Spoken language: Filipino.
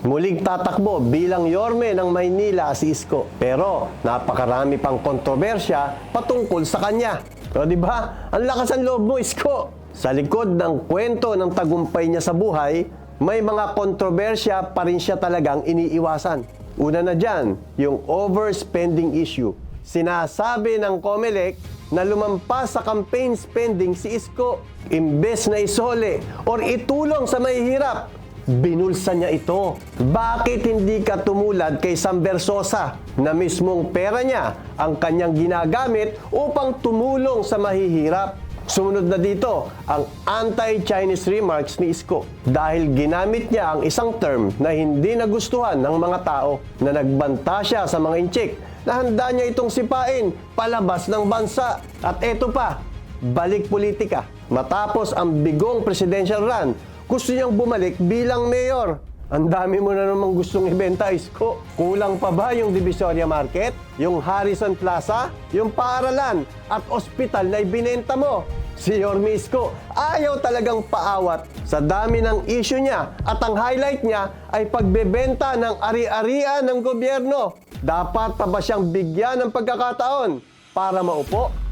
Muling tatakbo bilang yorme ng Maynila si Isko. Pero napakarami pang kontrobersya patungkol sa kanya. O di ba? Ang lakas ang loob mo, Isko. Sa likod ng kwento ng tagumpay niya sa buhay, may mga kontrobersya pa rin siya talagang iniiwasan. Una na dyan, yung overspending issue. Sinasabi ng COMELEC na lumampas sa campaign spending si Isko. Imbes na isole or itulong sa mahihirap, binulsa niya ito. Bakit hindi ka tumulad kay Sam Versosa na mismong pera niya ang kanyang ginagamit upang tumulong sa mahihirap? Sumunod na dito ang anti-Chinese remarks ni Isko dahil ginamit niya ang isang term na hindi nagustuhan ng mga tao na nagbanta siya sa mga inchik na handa niya itong sipain palabas ng bansa. At eto pa, balik politika. Matapos ang bigong presidential run, gusto niyang bumalik bilang mayor. Ang dami mo na namang gustong ibenta, Isko. Kulang pa ba yung Divisoria Market, yung Harrison Plaza, yung paaralan at ospital na ibinenta mo? Si Yorme Isko ayaw talagang paawat sa dami ng issue niya at ang highlight niya ay pagbebenta ng ari-arian ng gobyerno. Dapat pa ba siyang bigyan ng pagkakataon para maupo